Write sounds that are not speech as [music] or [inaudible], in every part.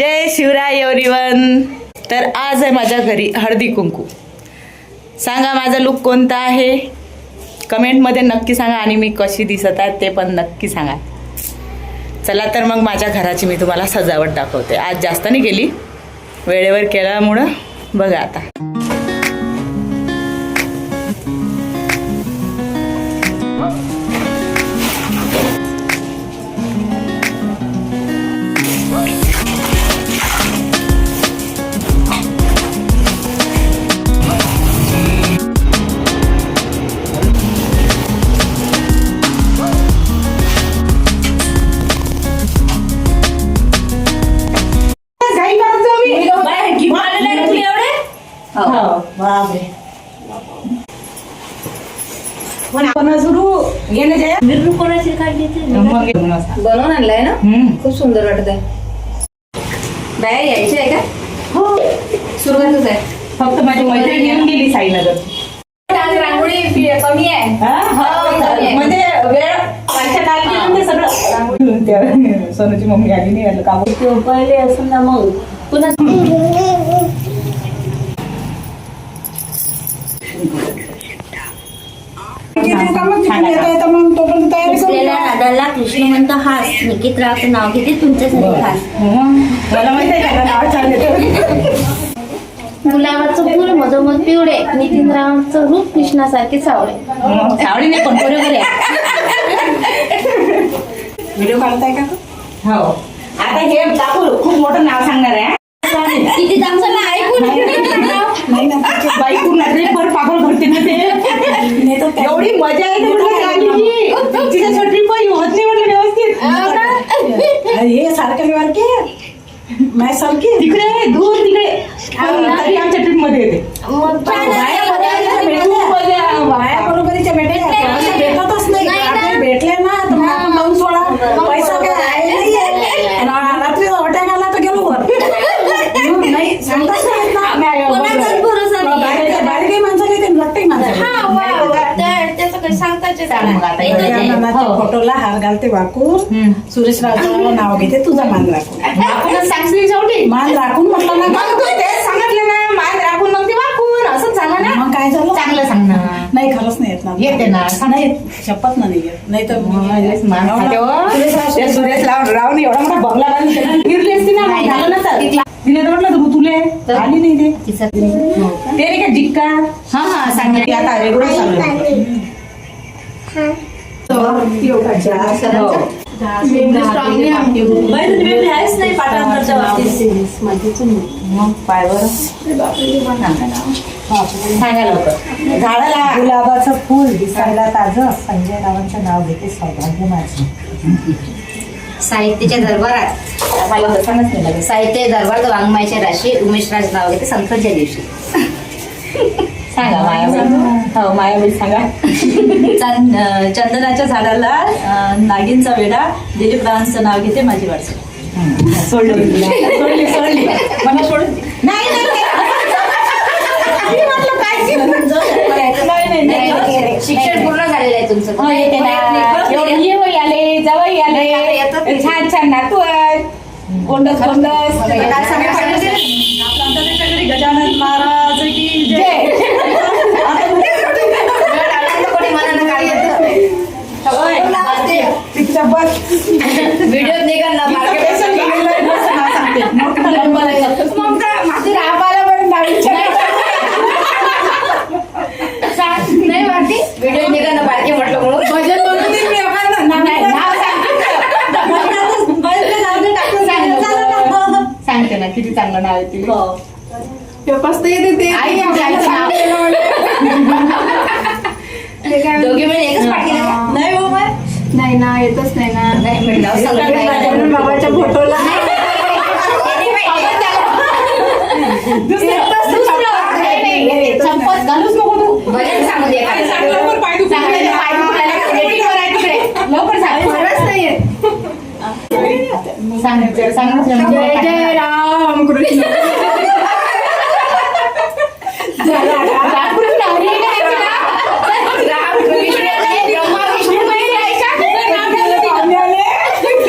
जय Shivray everyone तर आज आहे माझ्या घरी हळदी कुंकू. सांगा माझा लुक कोणता आहे? कमेंटमध्ये नक्की सांगा आणि मी कशी दिसत आहे ते पण नक्की सांगा. चला तर मग माझ्या घराची मी तुम्हाला सजावट दाखवते. आज जास्त नाही गेली वेळेवर केल्यामुळं बघा आता. सुंदर वाटत आहे. बाया यायची आहे का? हो. सुरुवातच आहे. फक्त माझी मैत्रीण येऊन गेली साईनगर. आज रांगोळी फी- कमी आहे. म्हणजे वेळ ते सगळं रांगोळी त्या सोनूची मम्मी आली नाही आलं काम ते पहिले असं ना मग. पुन्हा असलेल्या राधाला कृष्ण म्हणतो हास निकितरावचं नाव घेते तुमच्यासाठी खास मला माहिती आहे का नाव चालले गुलाबाचं फूल मधोमध पिवळे नितीनरावांचं रूप कृष्णासारखे सावळे. सावळी नाही पण बरोबर आहे. व्हिडिओ काढताय का? हो. आता हे काकू खूप मोठं नाव सांगणार आहे किती ऐकून नाही ना तिचे बाई पूर्ण ट्रिपवर पागल भरते ना ते. [laughs] एवढी मजा येते म्हटलं आलीची तिच्या ट्रिप होत नाही म्हटलं व्यवस्थित अरे हे सारखं वारके माय सारखी तिकडे दूर तिकडे. तरी आमच्या ट्रिपमध्ये येते. बाया बरोबरीच्या भेटल्या असं भेटतच नाही आपल्याला भेटले ना तर मग आपण लावून सोडा पैसा काय आहे नाही आहे. आणि रात्री हॉटेल आला तर गेलो वर मग नाही सांगताच नाही येत ना नाही, कोणाचाच भरोसा नाही. बाहेर- बाहेर काही माणसाला येते लट्टही माणसाला त्याचं काही सांगताच येत सांग मग आता. नाही. त्या फोटोला हार घालते वाकून सुरेश रावचं नाव घेते तुझा मान राखून आपणच सांगली शेवटी? मान राखून म्हटलं ना मग तू तेच सांगितलं ना मान राखून मग ते वाकून. असंच झालं ना. मग काय झालं? चांगलं सांग ना नाही खरंच नाही येत ना. येते ना. नाही येत. शपथ ना नाही येत. नाही तर म्हणजेच मान खाते हो. सुरेश रावून एवढा मोठा बंगला गिरली असती ना झालं नसतं तिने तर म्हटलं तू तुले आली नाही ते. नाही का जिक्का हा हा सांगितली आता वेगळं सांगितलं गुलाबाचं फुल दिसायला ताज. संजय रावांचं नाव घेते सौभाग्य माझे. साहित्याच्या दरबारात. मला होतानाच नाही लागेल साहित्य दरबारात वाङ्मयाच्या राशी उमेश राज नाव घेते संकटच्या दिवशी. सांगा मायाबाई हो मायाबाई सांगा. चां- अं, चंदनाच्या झाडाला नागिनचा वेडा दिलीप रावांचं नाव घेते माझी वाटसं सोडली सोडली सोडली. मला सोडून. नाही शिक्षण पूर्ण झालेलं आहे तुमचं. येवई आले जवळ आले. छान छान नातू आहेत. गोंडस गोंडस. गजानन महाराज की जय कोणी मनानं काय येतं तिच्या बस व्हिडिओ निघाल ना Application लिहिलेलं आहे, बस नाव सांगते. माझी राबाला पण नावीच्या नाही वाटते व्हिडिओ निघाल बारके म्हटलं म्हणून. भजन म्हणून मी सांगते. ना किती चांगलं नाव आहे तिला. आई आमच्या आईचं नाव दोघे मिळून एकच पाठ केलं का? नाही हो बाय नाही म्हटलं सगळं नाही. बाबाच्या फोटोला. नाही, नाही, नाही, संपत घालूच नको तू. सांगू दे पाय दुखू राहिले. पाय [laughs] दुखू राहिले. Waiting वर आहे तिकडे. लवकर सांग खरंच नाहीये. सांग सांग जय जय राम कृष्ण रामकृष्ण हरी करायचं ना? राम कृष्ण जय ब्रह्मा विष्णू महेश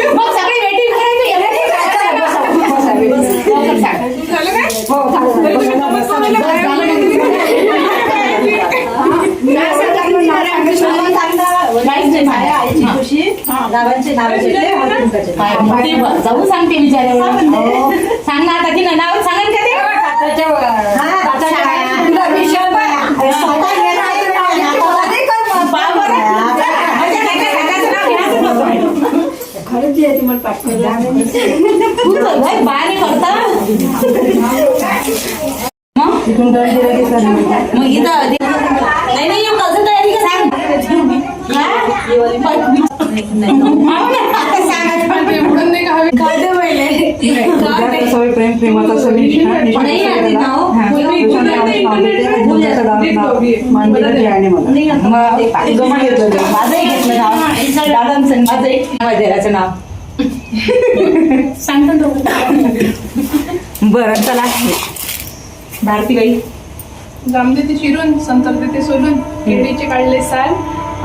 मग सगळे वेटिंग करायचं एवढं नाही करायचं. बसा, बसा, बसा. गावांची माया आईची खुशी नाव जाऊन सांगते विचारायला हो. सांग ना आता की ना नाव सांगेल का ते नाही. नाही मग. इथं कसं तयारी सांग? प्रेम प्रेमाचा आधी नाव ते. दादांचं सांगतो बरं चला भारती बाई रामदेते चिरून संतपदेते सोलून किडीचे काढले साल.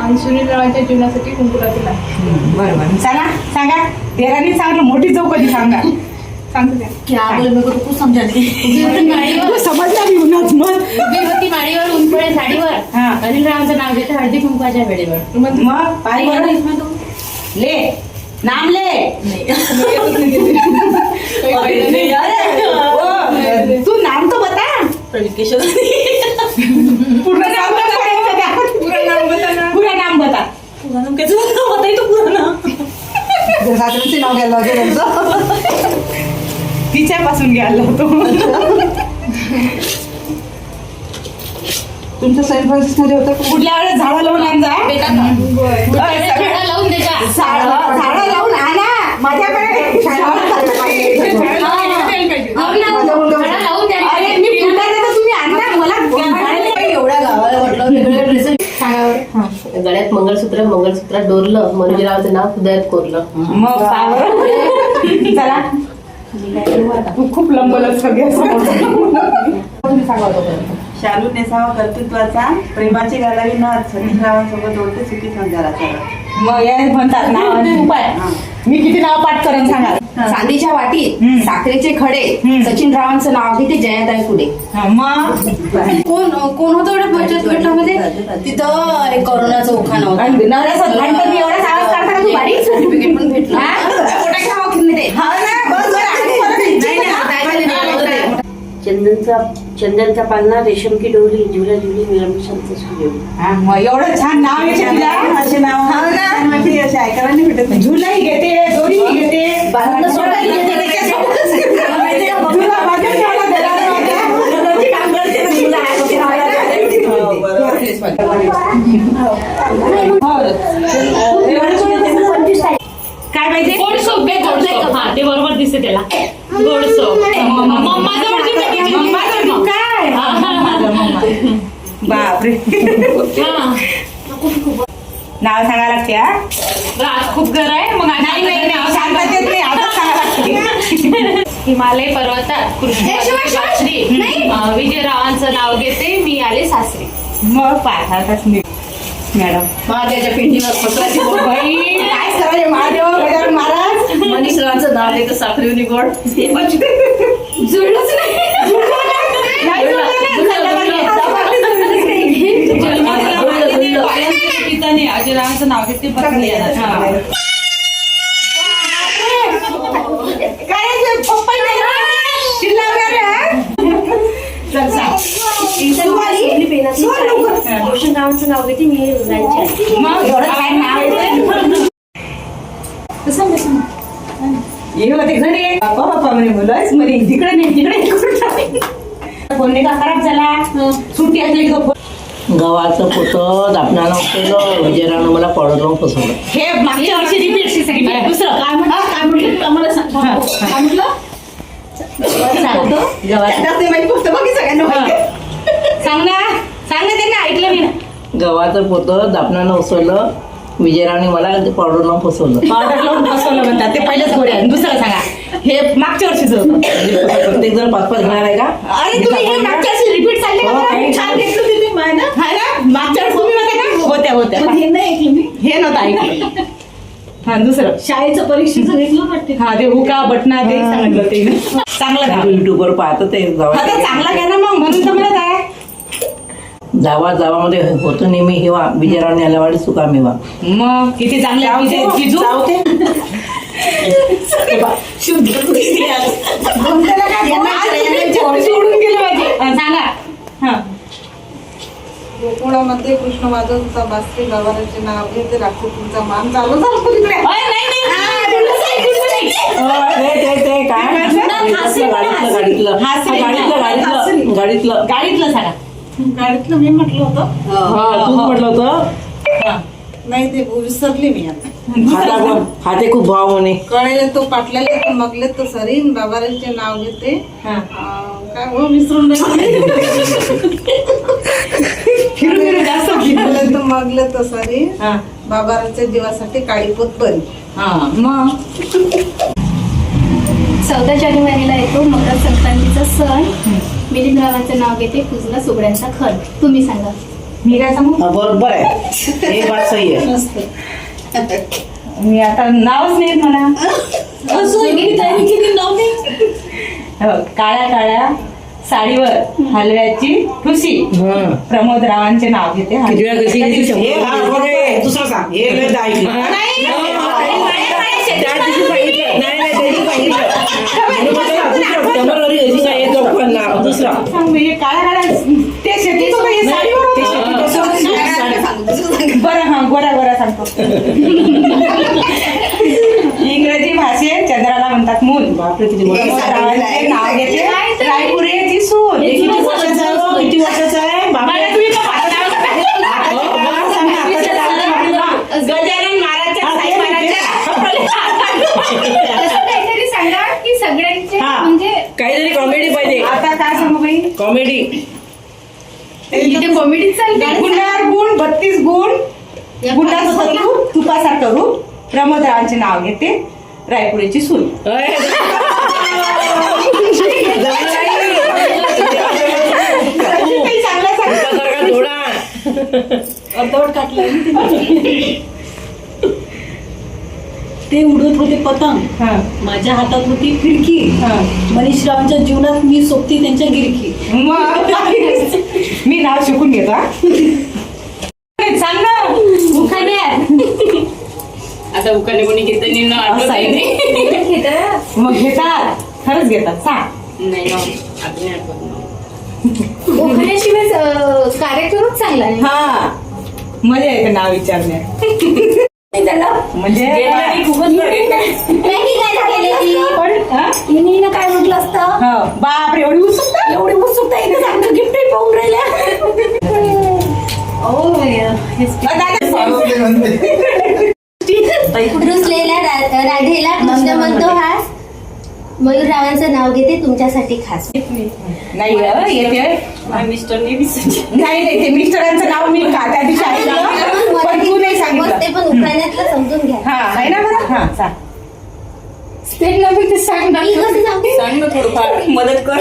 आणि सुनील रावांच्या जीवनासाठी कुंकुरातील आहे बरं बरं चला सांगा. तेराने सांगितलं मोठी चौकटी सांगा. सांगते त्या क्या बोल मेरे को तो कुछ समझा नहीं माळीवर. समजला मी उन्हाच मग. उभी होती माळीवर उंचपळे साडीवर हा. अनिल रावांचं नाव घेते हळदी कुंकवाच्या वेळेवर. मग? पाय बरं ले. नाम ले. ओ, तू नाम तो बता. पूर्ण नाम पूरा नाम बता पूरा नाम बता पूरा नाम कैसे बताई तो पूरा नाम सासऱ्यांचे नाव घ्यायला लागेल यांचं. तिच्यापासून घ्यायला होतो. तुमचं सेंट फ्रान्सिसमध्ये होतं? कुठल्या वेळेस झाडं लावून आणजा झाडं लावून झाडं झाडं लावून आणा. माझ्याकडे. हो. तुम्ही आणा मला एवढ्या गावाला ड्रेस गळ्यात मंगळसूत्र मंगळसूत्रात डोरलं मंजुरावचं नाव हृदयात कोरलं. मग काय? बरं? चला. तू खूप लंबलच सगळे शालू नेसावा कर्तृत्वाचा प्रेमाची घालावी नाथ सतीशरावांसोबत ओळखे सुखी संसाराचा मग या म्हणतात नाव आणि तू पाय मी किती नाव पाठ करेन सांगा? चांदीच्या वाटीत हम्म. साखरेचे खडे हम्म. सचिन रावांचं नाव घेते जयाताई पुढे हा, मग? कोण कोण होतं एवढ्या बचत गटामध्ये? तिथं एक करोनाचं उखाण होतं. आणि नवऱ्याचं लहानपणी एवढा आवाज काढता का तू बारीक सर्टिफिकेट पण भेटलं. हा? हा ना बस बरं आणि परत नाही, नाही, आता ऐकायला नाही आवडत. चंदनचा चंदनचा पालना रेशम की डोली झुला. हा, मग एवढं छान नाव आहे तिला. असे नाव हा ना. माहिती असे ऐकायला नाही भेटत. झुलाही घेते दोरीही घेते. सोडायला त्याच्यासोबतच. माझ्या दरारा होता. आहे. हो. काय पाहिजे गोड सोप बे. हा ते बरोबर दिसते त्याला. गोड सोप मम्मा जवळची पेटीची मम्मा जोडी काय हा, हा, हा. बापरे. नाव सांगा लागते हा? खूप घर आहे मग नाही नाही नाही सांगता येत नाही आता सांगा लागते. हिमालय पर्वतात कृष्ण विजयरावांचं नाव घेते मी आले सासरी. मग पाहताच मी. मॅडम. महादेवाच्या पिंडीवर पत्राची बोट. [laughs] बाई काय करायचे महादेव गजानन महाराज? मनीष रावांचं नाव घेते साखरेवनी गोड. [laughs] जुळलंच नाही जुळलं नाही. जुळलं, जुळलं. पिताने अजयरावांचं नाव घेते पत्नी येणार काय आहे ते? पप्पाही नाही ना? चिल्ला वगैरे, हा? चल सांग. सोड लवकर. भूषणरावांचं नाव घेते मी रुद्रांची आहे मग एवढं काय नाव आहे ते? हे होते घरी. बाप्पा बाप्पा म्हणे मुलंच म्हणे तिकडे नाही तिकडे का खराब झाला. सुट्टी असली गावाचं पोतं दापणाला उचललं विजयरावनं मला पॉडर लावून फसवलं. हे मागच्या वर्षी रिपीट दुसरं काय म्हटलं काय म्हटलं? आम्हाला सांग. काय म्हटलं. सांग ना. सांग ना त्यांना ऐकलं मी ना. गावाचं पोतं दापणानं उचललं विजयरावने मला पावडर लावून फसवलं. ऑर्डर लावून बसवलं म्हणतात ते पहिलेच गोरे आहे. दुसरं सांगा. हे मागच्या वर्षीच होतं. प्रत्येक जण पाच पाच घेणार आहे का? अरे तुम्ही हे मागच्या वर्षी रिपीट का हो, छान घेतलं माय ना? हा ना? मागच्या वर्षी तुम्ही होत्या का? होत्या होत्या. हे नाही ऐकलं मी. हे नव्हतं ऐकलं. हा दुसरं. शाळेचं परीक्षेचं घेतलं वाटते. हा ते हुका बटना ते सांगितलं ते. चांगलं का युट्यूबवर पाहतं ते हा तर चांगला घ्या ना मग म्हणून तर म्हणत आहे. जावा जावामध्ये होतो नेहमी हिवा विजयरावने आल्यावाडी सुका मेवा मग किती चांगले आमचे जिजू. शुद्ध [laughs] सोडून गेले हा, सांगा हा. गोकुळामध्ये कृष्ण माधवचा बासरी गवाराचे नाव घेते राखू तुमचा मान चालू झाला तिकडे अय, नाही, नाही, हा, बोललं नाही, बोललं नाही. ते ते ते काय? गाडीतलं गाडीतलं. गाडीतलं गाडीतलं. गाडीतलं. गाडीतलं सांगा. गाडीतलं मी म्हटलं होतं. हा म्हटलं होतं? हा. नाही ते विसरली मी आता. खाते खूप भाव म्हणे. कळले तो पाटल्याले तो मगले तो सरी बाबाराचे नाव घेते. हा. हो विसरून नाही. फिरून फिरून [laughs] जास्त कळले तो मगले तो सरी. हा. बाबाराच्या जीवासाठी काळीपोत बरी. हा. मग? चौदा जानेवारीला येतो मकर संक्रांतीचा सण. मिलिंदरावांचं नाव घेते कुजला सुगड्यांचा खण तुम्ही सांगा. मी काय सांगू? हा, बरोबर आहे. [laughs] हे बात सही आहे. मी आता नावच नाही हो, काळ्या काळ्या साडीवर हलव्याची हं. प्रमोद रावांचे नाव घेते? बरं हा गोरा गोरा सांगतो. [laughs] इंग्रजी भाषेत चंद्राला म्हणतात मूल नाव घेते रायपुरेची सून हे किती वर्षाचं आहे हो? किती वर्षाचं? हो. गजानन काहीतरी सांगा की सगळ्यांचे हा. म्हणजे काहीतरी कॉमेडी पाहिजे आता काय सांगू बाई कॉमेडी कॉमेडी चालते गुण बत्तीस गुण गुणाचं रूप तुपासारखं रूप प्रमोदरावांचे नाव घेते रायपुरेची सून. ते उडत होते पतंग. हा, माझ्या हातात होती फिरकी हा. मनीषरावांच्या जीवनात मी सोबती त्यांच्या गिरकी. मग. मी नाव शिकून घेतो हा. सांग ना उखाण्यात आता उकाने कोणी कीर्तनी असं आहे नाही. मग घेतात. खरंच घेतात. सांग. नाही ना. आठवत नाही. अं, कार्यक्रमच चांगला नाही. हा. मजा येते नाव विचारण्यात. म्हणजे नाही काय झालेली पण, हा? हिने काय म्हटलं असतं? हो, बापरे एवढी उत्सुकता? एवढी उत्सुकता इथे चांगलं गिफ्ट पाहून राहिल्या. रुसलेल्या रा- राधेला कृष्ण म्हणतो हा. मयूररावांचं नाव घेते तुमच्यासाठी खास. नाही ग, येते मिस्टरने विसरले. नाही नाही ते मिस्टरांचं नाव मी का त्या दिवशी ऐकलं. पण तू नाही ते पण उखाण्यातलं समजून घ्या. हा आहे ना बरं? हा सांग त्यांना मी ते सांगणार मी कसं सांगू? सांग ना थोडंफार. मदत कर.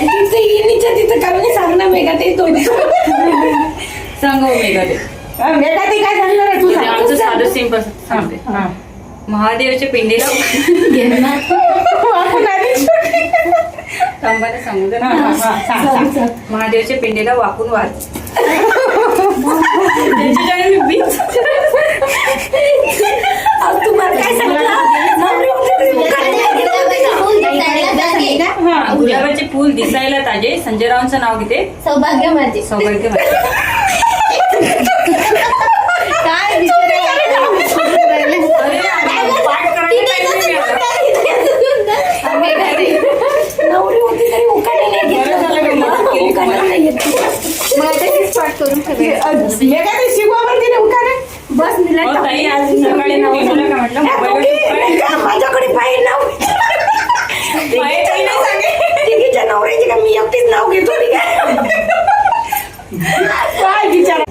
तिथे इनीच्या तिथं का म्हणजे सांगणार मेगा ते तोंड सांग हो मेघा ते. हा, वेगळा ते काय सांगणार आहे? तू म्हणजे सांग. आमचं साधं सिंपल सांगते हा. महादेवाच्या पिंडीला आपण आधीच- थांबायला सांगू दे हा, ना. हा, हा, सांग, सांग. महादेवाच्या पिंडीला वाकून वाच मी बीच काय. हा गुलाबाचे फुल दिसायला ताजे संजयरावांचं नाव घेते सौभाग्य माझे सौभाग्य काय बिचारे नवरी होती तरी उखाणे नाही घेतलं उखाणे नाही घेतलं मग आता हे स्पॉट करून ठेवूया. वेगळा ते शिकू आपण तिने उखाणे बस मिला हो, ताई आज सकाळी म्हटलं? मोबाईलवर माझ्याकडे पाहिजे नाव माहिती नाही सांगे. तिघीच्या नवऱ्याची का? मी एकटीच नाव घेतो काय विचार?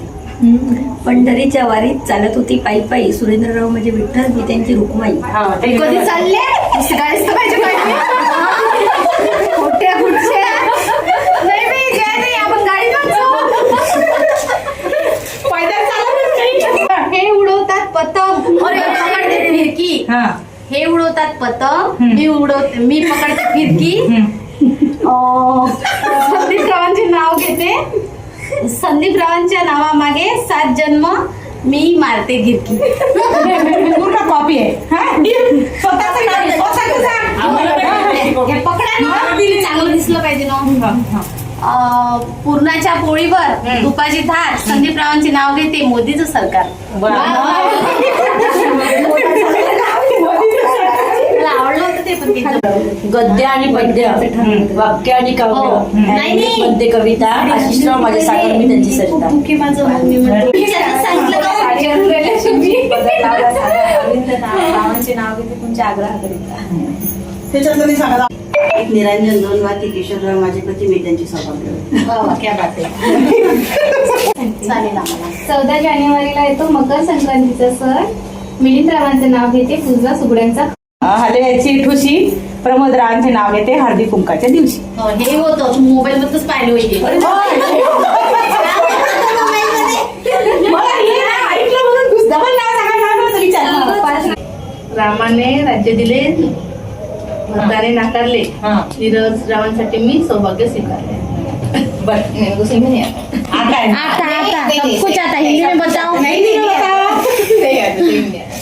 पंढरीच्या वारीत चालत होती पायी पायी. सुरेंद्रराव म्हणजे विठ्ठल मी त्यांची रुक्माई. हा, कधी चालले गाडीच तर पाहिजे पाहिजे खोट्या खुटच्या नाही नाही काय नाही आपण गाडीत पैदल चालतच नाही. हे उडवतात पतंग अरे पकडते फिरकी हा. हे उडवतात पतंग मी उडवते मी पकडते फिरकी. अं, संदीप रावांचे नाव घेते. संदीप रावांच्या नावामागे सात जन्म मी मारते गिरकी पूर्ण कॉपी आहे. हा? स्वतःचं नाव आहे, स्वतःचं सांग. हे पकडा ना. चांगलं दिसलं पाहिजे ना. अं, पुरणाच्या पोळीवर तुपाची धार संदीप रावांचे नाव घेते मोदीचं सरकार होतं ते पण त्यांचं. गद्य आणि पद्य वाक्य आणि हो. काव्य नाही, नाही. पद्य कविता आशिषराव माझे सागर मी त्यांची सरिता [laughs] एक निरंजन दोन वाती किशोरराव माझे पती मी त्यांची सौभाग्य चौदा जानेवारीला येतो मकर संक्रांतीचा सण. मिलिंद रावांचं नाव घेते पूजा सुगड्यांचा. हलव्याची ठुशी. प्रमोद रावांचे नाव घेते हळदी कुंकाच्या दिवशी हो, हे होतं मोबाईल मधूनच पाहिले होते रामाने राज्य दिले भरताने नाकारले नीरज रावांसाठी मी सौभाग्य स्वीकारले आता आहे. आता आता सब कुछ आता हिंदी में बताओ नहीं नहीं बताओ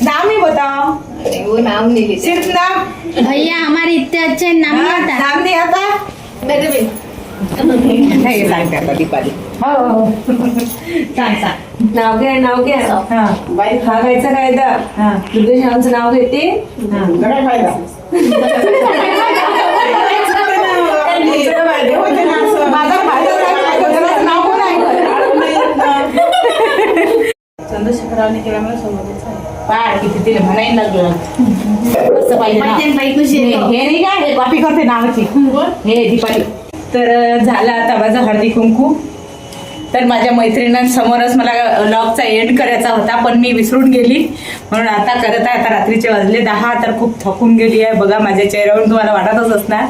नाम ही बताओ वो नाम नहीं लेते सिर्फ नाम भैया हमारे इतने अच्छे नाम नहीं आता नाम नहीं आता नाही सांगते आता दीपाली हो सांग सांग नाव घ्या नाव घ्या हा। बाई कायदा हा। नाव घेते गडा फायदा। आहे? पाय किती तिला म्हणायला लागलं असं पाहिजे ना. माहिती बाई खुशी हे हे नाही का? हे कॉपी करते नावाची. हे दीपाली. तर झालं आता माझं हळदी कुंकू. तर माझ्या मैत्रिणींसमोरच मला लॉगचा एंड करायचा होता पण मी विसरून गेली. म्हणून आता करत आहे. आता रात्रीचे वाजले दहा तर खूप थकून गेली आहे. बघा माझ्या चेहऱ्यावरून तुम्हाला वाटतच असणार.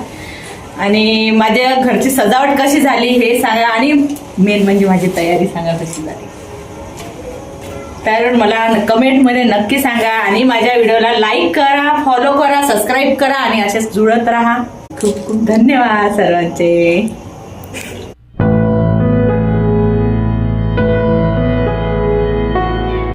आणि माझ्या घरची सजावट कशी झाली हे सांगा. आणि मेन म्हणजे माझी तयारी सांगा कशी झाली. तर मला कमेंटमध्ये नक्की सांगा आणि माझ्या व्हिडिओला लाईक करा फॉलो करा सबस्क्राईब करा आणि असेच जुळत राहा. खूप खूप धन्यवाद सर्वांचे.